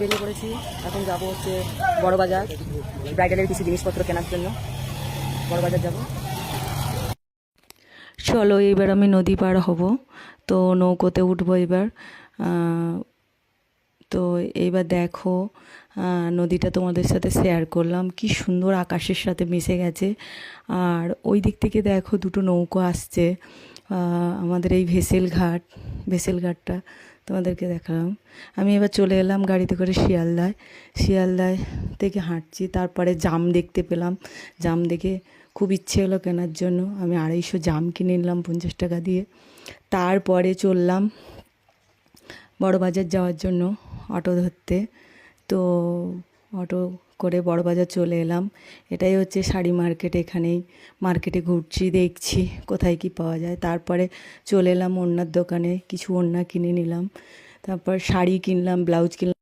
বেরিয়ে পড়েছি। এখন যাব হচ্ছে বড় বাজার, ব্রাইডালের কিছু জিনিসপত্র কেনার জন্য। বড় বাজার যাব। চলো, এবার আমি নদী পার হব। তো নৌকোতে উঠবো এবার। তো এইবার দেখো নদীটা তোমাদের সাথে শেয়ার করলাম। কি সুন্দর আকাশের সাথে মিশে গেছে। আর ওই দিক থেকে দেখো দুটো নৌকো আসছে আমাদের এই ভেসেল ঘাট। ভেসেল ঘাটটা তোমাদেরকে দেখালাম। আমি এবার চলে এলাম গাড়িতে করে শিয়ালদায়। শিয়ালদায় থেকে হাঁটছি, তারপরে জাম দেখতে পেলাম। জাম দেখে খুব ইচ্ছে হলো কেনার জন্য। আমি আড়াইশো জাম কিনে নিলাম পঞ্চাশ টাকা দিয়ে। তারপরে চললাম বড় বাজার যাওয়ার জন্য অটো ধরতে। তো অটো করে বড় বাজার চলে এলাম। এটাই হচ্ছে শাড়ি মার্কেট এখানেই। মার্কেটে ঘুরছি, দেখছি কোথায় কি পাওয়া যায়। তারপরে চলে এলাম ওড়নার দোকানে, কিছু ওড়না কিনে নিলাম। তারপর শাড়ি কিনলাম, ব্লাউজ কিনলাম।